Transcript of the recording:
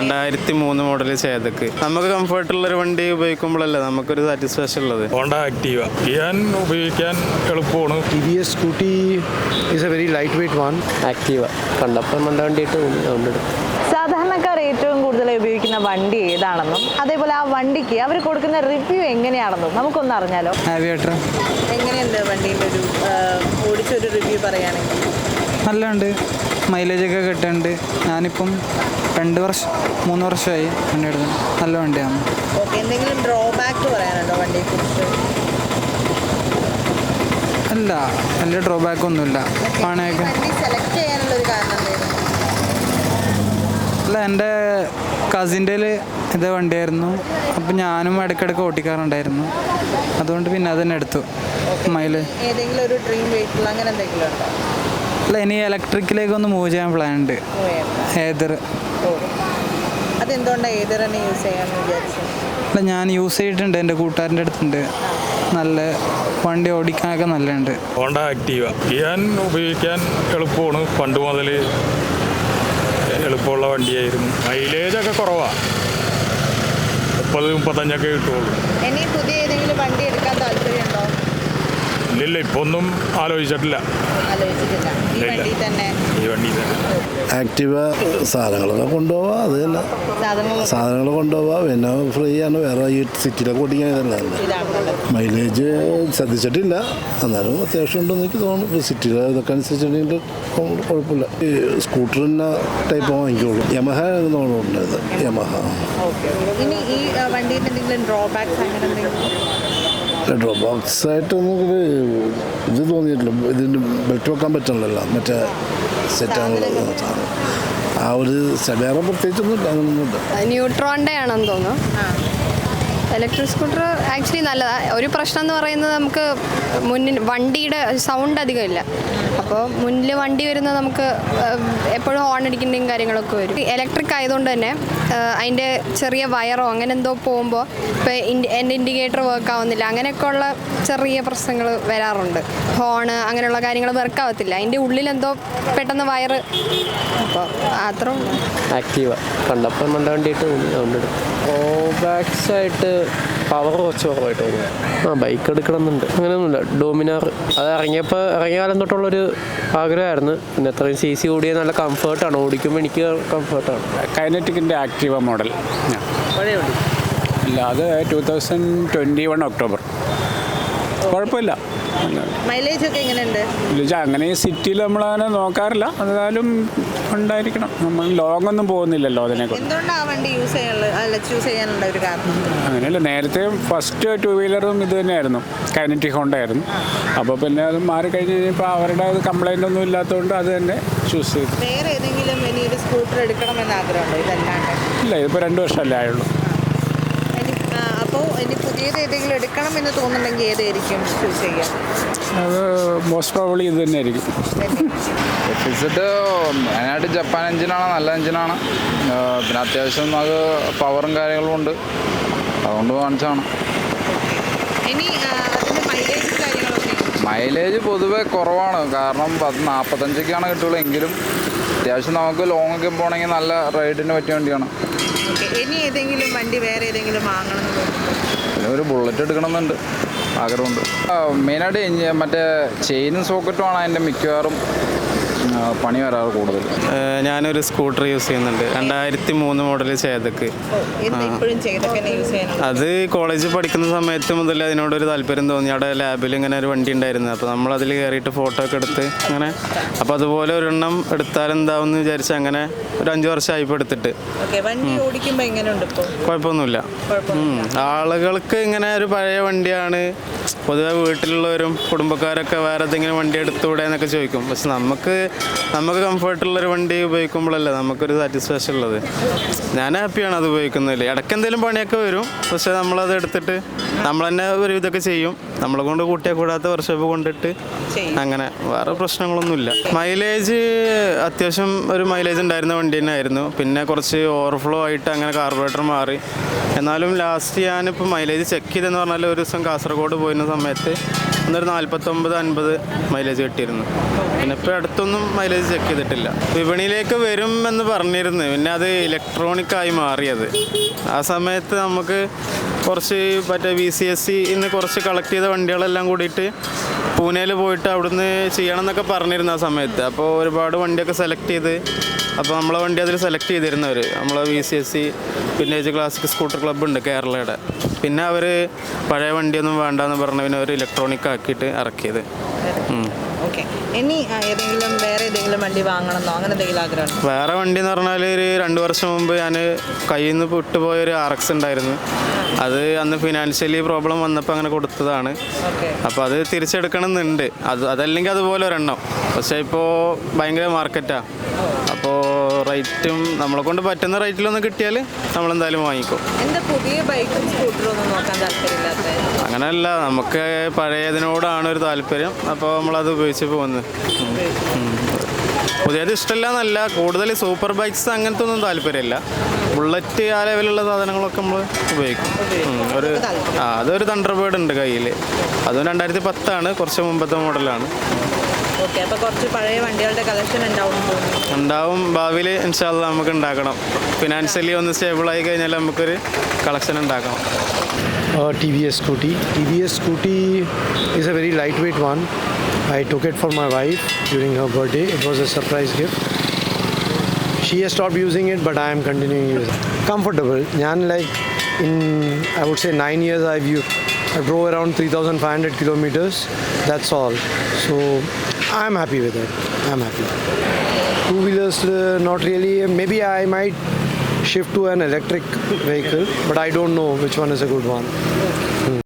രണ്ടായിരത്തി മൂന്ന് മോഡൽ ചേതക്ക് നമുക്ക് കംഫർട്ടുള്ള ഒരു വണ്ടി ഉപയോഗിക്കുമ്പോഴല്ലേ നമുക്കൊരു സാറ്റിസ്ഫാക്ഷൻ ഉള്ളത്? Honda Activa. ഞാൻ ഉപയോഗിക്കാൻ എളുപ്പമാണ്. TVS is a very light weight one Activa. കണ്ടപ്പം നല്ല വണ്ടിയിട്ട് അതുകൊണ്ടെടുത്തു സാധാരണക്കാർ ഏറ്റവും കൂടുതൽ ഉപയോഗിക്കുന്ന വണ്ടി ഏതാണെന്നും അതേപോലെ ആ വണ്ടിക്ക് അവർ കൊടുക്കുന്ന റിവ്യൂ എങ്ങനെയാണെന്നും നമുക്കൊന്ന് അറിഞ്ഞാലോ? എങ്ങനെയുണ്ട് വണ്ടീന്റെ ഒരു ഓടിച്ചൊരു റിവ്യൂ പറയുകയാണെങ്കിൽ? നല്ലുണ്ട്. മൈലേജൊക്കെ കിട്ടുന്നുണ്ട് ഞാനിപ്പം രണ്ട് വർഷം മൂന്ന് വർഷമായി വണ്ടി എടുക്കുന്നു നല്ല വണ്ടിയാണ്. ഓക്കെ എന്തെങ്കിലും ഡ്രോബാക്ക് പറയാനുണ്ടോ അല്ല വലിയ ഡ്രോബാക്ക് ഒന്നുമില്ല. വണ്ടി സെലക്ട് ചെയ്യാനുള്ള ഒരു കാരണം അല്ല എന്റെ കസിന്റെ ഇത് വണ്ടിയായിരുന്നു. അപ്പം ഞാനും ഇടയ്ക്കിടയ്ക്ക് ഓട്ടിക്കാറുണ്ടായിരുന്നു. അതുകൊണ്ട് പിന്നെ അതന്നെ തന്നെ എടുത്തു. മൈൽ ഏതെങ്കിലും ഒരു ഡ്രീം വെഹിക്കിൾ അങ്ങനെ എന്തെങ്കിലും ഉണ്ടോ? അല്ല ഇനി ഇലക്ട്രിക്കിലേക്ക് ഒന്ന് മൂവ് ചെയ്യാൻ പ്ലാൻ ഉണ്ട്. ഏതർ അതെന്തുകൊണ്ടാണ് യൂസ് ചെയ്യാമെന്ന് വിചാരിച്ചു? അല്ല ഞാൻ യൂസ് ചെയ്തിട്ടുണ്ട് എന്റെ കൂട്ടുകാരന്റെ അടുത്തുണ്ട്. നല്ല വണ്ടി ഓടിക്കാനൊക്കെ നല്ലുണ്ട്. Honda Activa. ഞാൻ ഉപയോഗിക്കാൻ എളുപ്പമാണ്. പണ്ട് മുതൽ എളുപ്പമുള്ള വണ്ടിയായിരുന്നു. മൈലേജ് ഒക്കെ കുറവാണ് മുപ്പത് മുപ്പത്തഞ്ചൊക്കെ കിട്ടുള്ളൂ ഇനി പുതിയ ഏതെങ്കിലും വണ്ടി എടുക്കാൻ താല്പര്യമുണ്ടോ? ഇല്ലില്ല ഇപ്പൊ ഒന്നും ആലോചിച്ചിട്ടില്ല. ആലോചിച്ചിട്ടില്ല. ഈ വണ്ടി തന്നെ. ഈ വണ്ടി തന്നെ. ആക്റ്റീവ സാധനങ്ങളൊക്കെ കൊണ്ടുപോവാം അത് തന്നെ സാധനങ്ങൾ കൊണ്ടുപോവാ പിന്നെ ഫ്രീ ആണ് വേറെ ഈ സിറ്റിയിലൊക്കെ ഓടിക്കാൻ ഇതല്ല. മൈലേജ് ശ്രദ്ധിച്ചിട്ടില്ല. എന്നാലും അത്യാവശ്യം ഉണ്ടെന്ന് എനിക്ക് തോന്നുന്നു. സിറ്റിയിലെ ഇതൊക്കെ അനുസരിച്ചിട്ടുണ്ടെങ്കിൽ കുഴപ്പമില്ല. ഈ സ്കൂട്ടറിന്റെ ടൈപ്പ് വാങ്ങിക്കുള്ളൂ യമഹ എന്ന് തോന്നുന്നുണ്ട് യമഹ. ഡ്രോബോക്സ് ഡ്രോപ്പ് ബോക്സ് ആയിട്ടൊന്നും ഇത് തോന്നിയിട്ടില്ല. ഇതിന് ബെൽറ്റ് വെക്കാൻ പറ്റണല്ലോ മറ്റേ സെറ്റാണുള്ള ആ ഒരു വേറെ പ്രത്യേകിച്ചൊന്നും അങ്ങനൊന്നുമില്ല. ന്യൂട്രോണിന്റെ ആണെന്ന് തോന്നുന്നു. ഇലക്ട്രിക് സ്കൂട്ടർ ആക്ച്വലി നല്ലതാണ് ഒരു പ്രശ്നം എന്ന് പറയുന്നത് നമുക്ക് മുന്നിൽ വണ്ടിയുടെ സൗണ്ട് അധികം ഇല്ല അപ്പോൾ മുന്നിൽ വണ്ടി വരുന്ന നമുക്ക് എപ്പോഴും ഹോൺ അടിക്കേണ്ടയും കാര്യങ്ങളൊക്കെ വരും. ഇലക്ട്രിക് ആയതുകൊണ്ട് തന്നെ അതിന്റെ ചെറിയ വയറോ അങ്ങനെ എന്തോ പോകുമ്പോൾ ഇപ്പോൾ എന്റെ ഇൻഡിക്കേറ്റർ വർക്ക് ആവുന്നില്ല. അങ്ങനെയൊക്കെ ഉള്ള ചെറിയ പ്രശ്നങ്ങൾ വരാറുണ്ട്. ഹോണ് അങ്ങനെയുള്ള കാര്യങ്ങൾ വർക്ക് ആവത്തില്ല. അതിന്റെ ഉള്ളിൽ എന്തോ പെട്ടെന്ന് വയറ് അപ്പോൾ അത്ര ആക്റ്റീവ് കണ്ടപ്പോൾ വണ്ടിയിട്ട് ആയിട്ട് പവർ കുറച്ച് കുറവായിട്ട് തോന്നുന്നു. ആ ബൈക്ക് എടുക്കണമെന്നുണ്ട്. അങ്ങനെയൊന്നുമില്ല. ഡോമിനാർ അത് ഇറങ്ങിയപ്പോൾ ഇറങ്ങിയ കാലം തൊട്ടുള്ളൊരു ആഗ്രഹമായിരുന്നു. പിന്നെ അത്രയും സി സി ഓടിയ നല്ല കംഫേർട്ടാണ് ഓടിക്കുമ്പോൾ എനിക്ക് കംഫേർട്ടാണ് കൈനറ്റിക്കിന്റെ ആക്റ്റീവ മോഡൽ പഴയ വണ്ടി. അല്ല അത് two thousand twenty one October കുഴപ്പമില്ല. മൈലേജ് ഒക്കെ എങ്ങനെയുണ്ട്? മൈലേജ് അങ്ങനെ സിറ്റിയിൽ നമ്മളങ്ങനെ നോക്കാറില്ല. എന്നാലും ഉണ്ടായിരിക്കണം. നമ്മൾ ലോങ് ഒന്നും പോകുന്നില്ലല്ലോ അതിനെ അങ്ങനെയല്ല നേരത്തെ ഫസ്റ്റ് ടു വീലറും ഇത് തന്നെയായിരുന്നു. കൈനറ്റിക് ഹോണ്ട ആയിരുന്നു. അപ്പോൾ പിന്നെ അത് മാറി കഴിഞ്ഞ് കഴിഞ്ഞപ്പോൾ അവരുടെ കംപ്ലൈന്റ് ഒന്നും ഇല്ലാത്തതുകൊണ്ട് അത് തന്നെ ചൂസ് ചെയ്തു. വേറെ ഏതെങ്കിലും ഇനി ഒരു സ്കൂട്ടർ എടുക്കണമെന്ന് ആഗ്രഹമുണ്ടോ? ഇതല്ലാണ്ട്? ഇല്ല ഇതിപ്പോൾ രണ്ട് വർഷമല്ലേ ആയുള്ളൂ. ഇനി പുതിയത് ഏതെങ്കിലും എടുക്കണം എന്ന് തോന്നുന്നുണ്ടെങ്കിൽ ഏതായിരിക്കും ചൂസ് ചെയ്യാം? അത് മോസ്റ്റ് പ്രോബ്ലി ഇത് തന്നെയായിരിക്കും. ഫിസിറ്റ് മെയിനായിട്ട് ജപ്പാൻ എഞ്ചിനാണ് നല്ല എഞ്ചിനാണ്. പിന്നെ അത്യാവശ്യം അത് പവറും കാര്യങ്ങളും ഉണ്ട്. അതുകൊണ്ട് വാങ്ങിച്ചാണ് ഇനി മൈലേജ് കാര്യങ്ങളൊക്കെ മൈലേജ് പൊതുവെ കുറവാണ്. കാരണം പത്ത് നാൽപ്പത്തഞ്ചൊക്കെയാണ് കിട്ടുള്ളൂ എങ്കിലും അത്യാവശ്യം നമുക്ക് ലോങ് ഒക്കെ പോകണമെങ്കിൽ നല്ല റൈഡിന് പറ്റിയ വണ്ടിയാണ്. ഇനി ഏതെങ്കിലും വണ്ടി വേറെ ഏതെങ്കിലും വാങ്ങണം പിന്നെ ഒരു ബുള്ളറ്റ് എടുക്കണമെന്നുണ്ട്. ആഗ്രഹമുണ്ട്. മെയിനായിട്ട് മറ്റേ ചെയിനും സോക്കറ്റുമാണ് അതിന്റെ മിക്കവാറും പണി വരാറ് കൂടുതൽ? ഞാനൊരു സ്കൂട്ടർ യൂസ് ചെയ്യുന്നുണ്ട്. രണ്ടായിരത്തി മൂന്ന് മോഡൽ ചെയ്തൊക്കെ അത് കോളേജിൽ പഠിക്കുന്ന സമയത്ത് മുതൽ അതിനോടൊരു താല്പര്യം തോന്നി. അവിടെ ലാബിൽ ഇങ്ങനെ ഒരു വണ്ടി ഉണ്ടായിരുന്നു. അപ്പോൾ നമ്മൾ അതിൽ കയറിയിട്ട് ഫോട്ടോ ഒക്കെ എടുത്ത് അങ്ങനെ അപ്പോൾ അതുപോലെ ഒരെണ്ണം എടുത്താൽ എന്താവും എന്ന് വിചാരിച്ച് അങ്ങനെ ഒരു അഞ്ച് വർഷമായി ഇപ്പോൾ എടുത്തിട്ട്. കുഴപ്പമൊന്നുമില്ല. ആളുകൾക്ക് ഇങ്ങനെ ഒരു പഴയ വണ്ടിയാണ്. പൊതുവെ വീട്ടിലുള്ളവരും കുടുംബക്കാരൊക്കെ വേറെ എന്തെങ്കിലും വണ്ടി എടുത്തുകൂടെ എന്നൊക്കെ ചോദിക്കും. പക്ഷെ നമുക്ക് നമുക്ക് കംഫർട്ടുള്ളൊരു വണ്ടി ഉപയോഗിക്കുമ്പോഴല്ലേ നമുക്കൊരു സാറ്റിസ്ഫാക്ഷൻ ഉള്ളത്. ഞാൻ ഹാപ്പിയാണ് അത് ഉപയോഗിക്കുന്നതിൽ ഇടയ്ക്ക് എന്തെങ്കിലും പണിയൊക്കെ വരും. പക്ഷേ നമ്മളത് എടുത്തിട്ട് നമ്മൾ തന്നെ ഒരു ഇതൊക്കെ ചെയ്യും. നമ്മളെ കൊണ്ട് കൂട്ടിയാൽ കൂടാത്ത വർഷോപ്പ് കൊണ്ടിട്ട് അങ്ങനെ വേറെ പ്രശ്നങ്ങളൊന്നുമില്ല. മൈലേജ് അത്യാവശ്യം ഒരു മൈലേജ് ഉണ്ടായിരുന്ന വണ്ടി തന്നെ ആയിരുന്നു പിന്നെ കുറച്ച് ഓവർഫ്ലോ ആയിട്ട് അങ്ങനെ കാർബറേറ്റർ മാറി. എന്നാലും ലാസ്റ്റ് ഞാനിപ്പോൾ മൈലേജ് ചെക്ക് ചെയ്തെന്ന് പറഞ്ഞാൽ ഒരു ദിവസം കാസർഗോഡ് പോയിരുന്ന സമയത്ത് ഒന്നൊരു നാൽപ്പത്തൊമ്പത് അൻപത് മൈലേജ് കിട്ടിയിരുന്നു. പിന്നെ ഇപ്പോൾ അടുത്തൊന്നും മൈലേജ് ചെക്ക് ചെയ്തിട്ടില്ല. വിപണിയിലേക്ക് വരും എന്ന് പറഞ്ഞിരുന്നു. പിന്നെ അത് ഇലക്ട്രോണിക് ആയി മാറിയത്. ആ സമയത്ത് നമുക്ക് കുറച്ച് മറ്റേ വി സി എസ് സി ഇന്ന് കുറച്ച് കളക്ട് ചെയ്ത വണ്ടികളെല്ലാം കൂടിയിട്ട് പൂനെയിൽ പോയിട്ട് അവിടുന്ന് ചെയ്യണം എന്നൊക്കെ പറഞ്ഞിരുന്നു ആ സമയത്ത്. അപ്പോൾ ഒരുപാട് വണ്ടിയൊക്കെ സെലക്ട് ചെയ്ത് അപ്പോൾ നമ്മളെ വണ്ടി അതിൽ സെലക്ട് ചെയ്തിരുന്നവർ നമ്മളെ V C S C village classic scooter club ഉണ്ട് കേരളയുടെ. പിന്നെ അവർ പഴയ വണ്ടിയൊന്നും വേണ്ടെന്ന് പറഞ്ഞ് പിന്നെ അവർ ഇലക്ട്രോണിക് ആക്കിയിട്ട് ഇറക്കിയത്. ഓക്കെ ഇനി ഏതെങ്കിലും വേറെ ഏതെങ്കിലും വണ്ടി വാങ്ങണമെന്നോ? അങ്ങനെ എന്തെങ്കിലും ആഗ്രഹം വേറെ വണ്ടി എന്ന് പറഞ്ഞാൽ ഒരു രണ്ട് വർഷം മുമ്പ് ഞാൻ കയ്യിൽ നിന്ന് വിട്ടുപോയ ഒരു ആർ എക്സ് ഉണ്ടായിരുന്നു. അത് അന്ന് ഫിനാൻഷ്യലി പ്രോബ്ലം വന്നപ്പോൾ അങ്ങനെ കൊടുത്തതാണ്. അപ്പോൾ അത് തിരിച്ചെടുക്കണം എന്നുണ്ട് അത് അതല്ലെങ്കിൽ അതുപോലെ ഒരെണ്ണം. പക്ഷേ ഇപ്പോൾ ഭയങ്കര മാർക്കറ്റാണ് റേറ്റും നമ്മളെ കൊണ്ട് പറ്റുന്ന റേറ്റിലൊന്ന് കിട്ടിയാൽ നമ്മളെന്തായാലും വാങ്ങിക്കും. എന്താ പുതിയ ബൈക്കും സ്കൂട്ടറും ഒന്നും നോക്കാൻ താല്പര്യമില്ലാത്തത്? അങ്ങനെയല്ല നമുക്ക് പഴയതിനോടാണ് ഒരു താല്പര്യം. അപ്പോൾ നമ്മളത് ഉപയോഗിച്ച് പോകുന്നത്. പുതിയത് ഇഷ്ടമല്ല എന്നല്ല കൂടുതൽ സൂപ്പർ ബൈക്സ് അങ്ങനത്തെ ഒന്നും താല്പര്യമില്ല. ബുള്ളറ്റ് ആ ലെവലുള്ള സാധനങ്ങളൊക്കെ നമ്മൾ ഉപയോഗിക്കും. ഒരു ആ അതൊരു തണ്ടർബേർഡ് ഉണ്ട് കയ്യിൽ അതും രണ്ടായിരത്തി പത്താണ് കുറച്ച് മുമ്പത്തെ മോഡലാണ്. ഓക്കെ അപ്പൊ കുറച്ച് പഴയ വണ്ടികളുടെ കളക്ഷൻ ഉണ്ടാവും ഉണ്ടാവും. ഭാവിയിൽ ഇൻഷാല്ല നമുക്ക് ഉണ്ടാക്കണം. ഫിനാൻഷ്യലി ഒന്ന് സ്റ്റേബിൾ ആയി കഴിഞ്ഞാൽ നമുക്കൊരു കളക്ഷൻ ഉണ്ടാക്കണം T V S scooty T V S scooty is a very light weight one I took it for my wife during our birthday it was a surprise gift she has stop using it but I am continue use comfortable ഞാൻ like in I would say nine years I view I drove around three thousand five hundred kilometres that's all so I'm happy with it. I'm happy. Two wheelers, uh, not really. Maybe I might shift to an electric vehicle, but I don't know which one is a good one. Hmm.